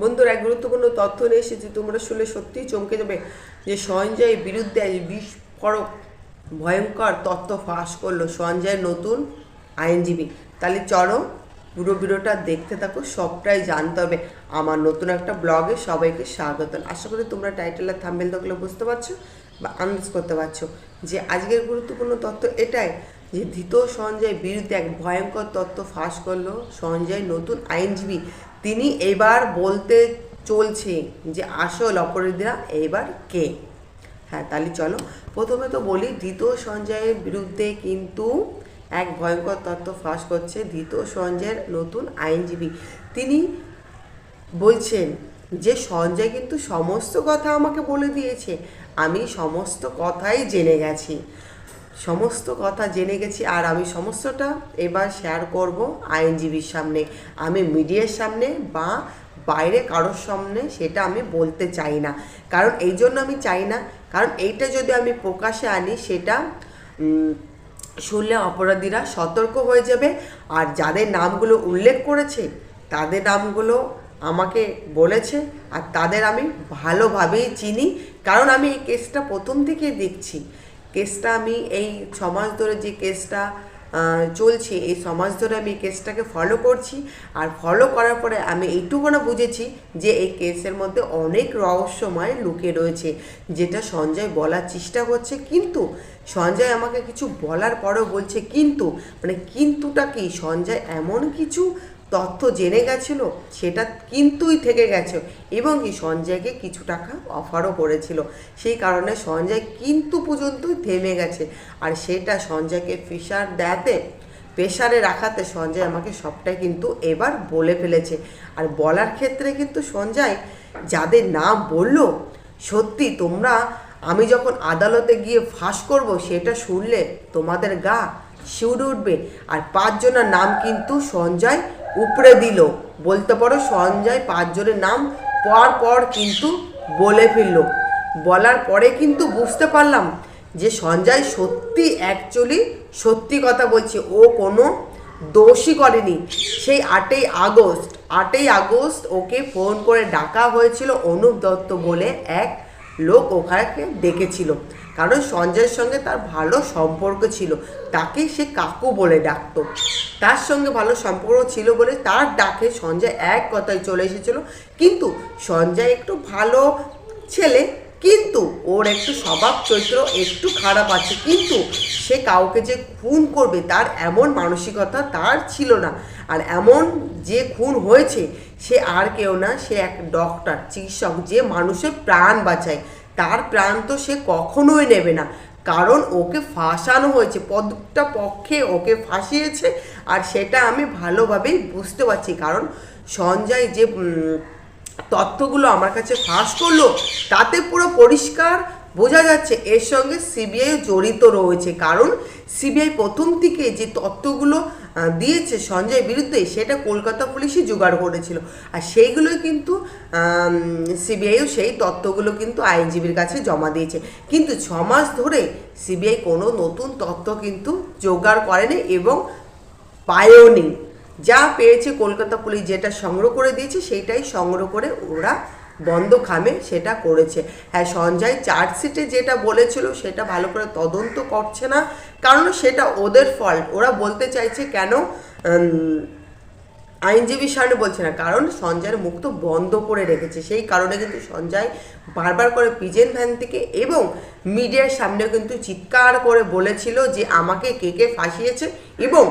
বন্ধুরা, এক গুরুত্বপূর্ণ তথ্য নিয়ে এসেছি। তোমরা শুনে সত্যিই চমকে যাবে যে সঞ্জয়ের বিরুদ্ধে আজ বিস্ফোরক, ভয়ঙ্কর তথ্য ফাঁস করল সঞ্জয়ের নতুন আইনজীবী। তাহলে চলো পুরো ভিডিওটা দেখতে থাকো, সবটাই জানতে হবে। আমার নতুন একটা ব্লগে সবাইকে স্বাগত। আশা করি তোমরা টাইটেল আর থাম্বেল দেখলে বুঝতে পারছ বা আন্দাজ করতে পারছ যে আজকের গুরুত্বপূর্ণ তথ্য এটাই যে ধৃত সঞ্জয় বিরুদ্ধে এক ভয়ঙ্কর তথ্য ফাঁস করল সঞ্জয় নতুন আইনজীবী। তিনি এবার বলতে চলছে যে, আসল অপরাধীরা এবার কে? হ্যাঁ তাহলে চলো। প্রথমে তো বলি, ধৃত সঞ্জয়ের বিরুদ্ধে কিন্তু এক ভয়ঙ্কর তত্ত্ব ফাঁস করছে ধৃত সঞ্জয়ের নতুন আইনজীবী। তিনি বলছেন যে, সঞ্জয় কিন্তু সমস্ত কথা আমাকে বলে দিয়েছে। আমি সমস্ত কথাই জেনে গেছি। সমস্ত কথা জেনে গেছি আর আমি সমস্তটা এবার শেয়ার করব আইনজীবীর সামনে। আমি মিডিয়ার সামনে বা বাইরে কারোর সামনে সেটা আমি বলতে চাই না। কারণ এই জন্য আমি চাই না। কারণ এইটা যদি আমি প্রকাশে আনি সেটা শুনলে অপরাধীরা সতর্ক হয়ে যাবে। আর যাদের নামগুলো উল্লেখ করেছে, তাদের নামগুলো আমাকে বলেছে আর তাদের আমি ভালোভাবেই চিনি। কারণ আমি এই কেসটা প্রথম থেকে দেখছি। কেসটা আমি এই সমাজ ধরে যে কেসটা চলছে, এই সমাজ ধরে আমি কেসটাকে ফলো করছি। আর ফলো করার পরে আমি এইটুকুনা বুঝেছি যে এই কেসের মধ্যে অনেক রহস্যময় লুকে রয়েছে, যেটা সঞ্জয় বলার চেষ্টা করছে। কিন্তু সঞ্জয় আমাকে কিছু বলার পরেও বলছে, কিন্তু মানে কিন্তুটা কি? সঞ্জয় এমন কিছু তথ্য জেনে গেছিল, সেটা কিন্তুই থেকে গেছে। এবং কি সঞ্জয়কে কিছু টাকা অফারও করেছিল। সেই কারণে সঞ্জয় কিন্তু পর্যন্তই থেমে গেছে। আর সেটা সঞ্জয়কে ফিসার দেয়াতে প্রেশারে রাখাতে সঞ্জয় আমাকে সবটাই কিন্তু এবার বলে ফেলেছে। আর বলার ক্ষেত্রে কিন্তু সঞ্জয় যাদের নাম বলল, সত্যি তোমরা, আমি যখন আদালতে গিয়ে ফাঁস করব, সেটা শুনলে তোমাদের গা শিউরে উঠবে। আর পাঁচজনের নাম কিন্তু সঞ্জয় উপরে দিল। বলতে পারো সঞ্জয় পাঁচজনের নাম পর পর কিন্তু বলে ফেলল। বলার পরে কিন্তু বুঝতে পারলাম যে সঞ্জয় সত্যি অ্যাকচুয়ালি সত্যি কথা বলছে। ও কোনো দোষই করেনি। সেই আটই আগস্ট আটই আগস্ট ওকে ফোন করে ডাকা হয়েছিল অনুপ দত্ত বলে এক লোক ওখানে ডেকেছিল। কারণ সঞ্জয়ের সঙ্গে তার ভালো সম্পর্ক ছিল। তাকে সে কাকু বলে ডাকতো। তার সঙ্গে ভালো সম্পর্ক ছিল বলে তার ডাকে সঞ্জয় এক কথায় চলে এসেছিল। কিন্তু সঞ্জয় একটু ভালো ছেলে, কিন্তু ওর একটু স্বভাব চরিত্র একটু খারাপ আছে। কিন্তু সে কাউকে যে খুন করবে তার এমন মানসিকতা তার ছিল না। আর এমন যে খুন হয়েছে, সে আর কেউ না, সে এক ডক্টর চিকিৎসক যে মানুষের প্রাণ বাঁচায়। তার প্রাণ তো সে কখনোই নেবে না। কারণ ওকে ফাঁসানো হয়েছে, পদটা পক্ষে ওকে ফাঁসিয়েছে আর সেটা আমি ভালোভাবেই বুঝতে পারছি। কারণ সঞ্জয় যে তথ্যগুলো আমার কাছে ফাঁস করল, তাতে পুরো পরিষ্কার বোঝা যাচ্ছে এর সঙ্গে সিবিআই জড়িত রয়েছে। কারণ সিবিআই প্রথম থেকে যে তথ্যগুলো দিয়েছে সঞ্জয় বিরুদ্ধে, সেটা কলকাতা পুলিশই জোগাড় করেছিল। আর সেইগুলোই কিন্তু সিবিআইও সেই তথ্যগুলো কিন্তু আইনজীবীর কাছে জমা দিয়েছে। কিন্তু ছ মাস ধরে সিবিআই কোনো নতুন তথ্য কিন্তু জোগাড় করেনি এবং পায়ও নি। যা পেয়েছে কলকাতা পুলিশ যেটা সংগ্রহ করে দিয়েছে, সেইটাই সংগ্রহ করে ওরা বন্ধ খামে সেটা করেছে। হ্যাঁ সঞ্জয় চার্জশিটে যেটা বলেছিল সেটা ভালো করে তদন্ত করছে না, কারণ সেটা ওদের ফল্ট ওরা বলতে চাইছে কেন আইনজীবীর সামনে বলছে না, কারণ সঞ্জয়ের মুখ তো বন্ধ করে রেখেছে। সেই কারণে কিন্তু সঞ্জয় বারবার করে পিজেন ভ্যান থেকে এবং মিডিয়ার সামনে কিন্তু চিৎকার করে বলেছিল যে আমাকে কে কে ফাঁসিয়েছে এবং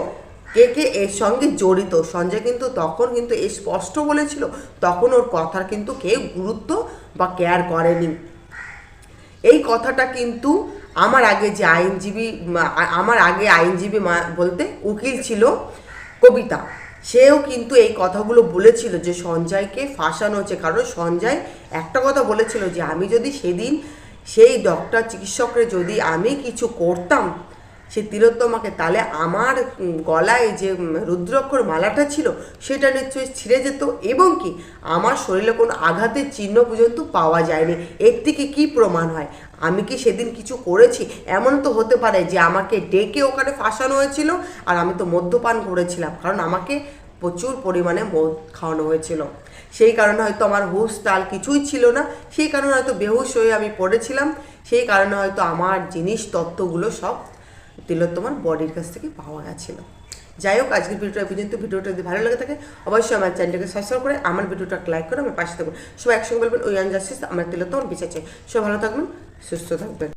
কে কে এর সঙ্গে জড়িত? সঞ্জয় কিন্তু তখন কিন্তু এই স্পষ্ট বলেছিল, তখন ওর কথার কিন্তু কেউ গুরুত্ব বা কেয়ার করেনি। এই কথাটা কিন্তু আমার আগে যে আইনজীবী আমার আগে আইনজীবী বলতে উকিল ছিল কবিতা। সেও কিন্তু এই কথাগুলো বলেছিল যে সঞ্জয়কে ফাঁসানো হচ্ছে কারণ সঞ্জয় একটা কথা বলেছিল যে, আমি যদি সেদিন সেই ডক্টর চিকিৎসকরে যদি আমি কিছু করতাম সে তিলোত্তমাকে তাহলে আমার গলায় যে রুদ্রক্ষর মালাটা ছিল, সেটা নিশ্চয়ই ছিঁড়ে যেত এবং কি আমার শরীরে কোনো আঘাতের চিহ্ন পর্যন্ত পাওয়া যায়নি। এর থেকে কী প্রমাণ হয়? আমি কি সেদিন কিছু করেছি? এমন তো হতে পারে যে আমাকে ডেকে ওখানে ফাঁসানো হয়েছিল আর আমি তো মদ্যপান করেছিলাম, কারণ আমাকে প্রচুর পরিমাণে মদ খাওয়ানো হয়েছিল। সেই কারণে হয়তো আমার হুশ তাল কিছুই ছিল না, সেই কারণে হয়তো বেহুশ হয়ে আমি পড়েছিলাম, সেই কারণে হয়তো আমার জিনিস তত্ত্বগুলো সব তিলোত্তমার বডির কাছ থেকে পাওয়া গেছিল। যাই হোক, আজকের ভিডিওটা পর্যন্ত। ভিডিওটা যদি ভালো লাগে থাকে, অবশ্যই আমার চ্যানেলটাকে সাবস্ক্রাইব করে আমার ভিডিওটা লাইক করে আমার পাশে থাকবেন সবাই একসঙ্গে বলবেন, ওই জাস্টিস আমার তিলোত্তমার বিচার চাই সবাই ভালো থাকবেন, সুস্থ থাকবেন।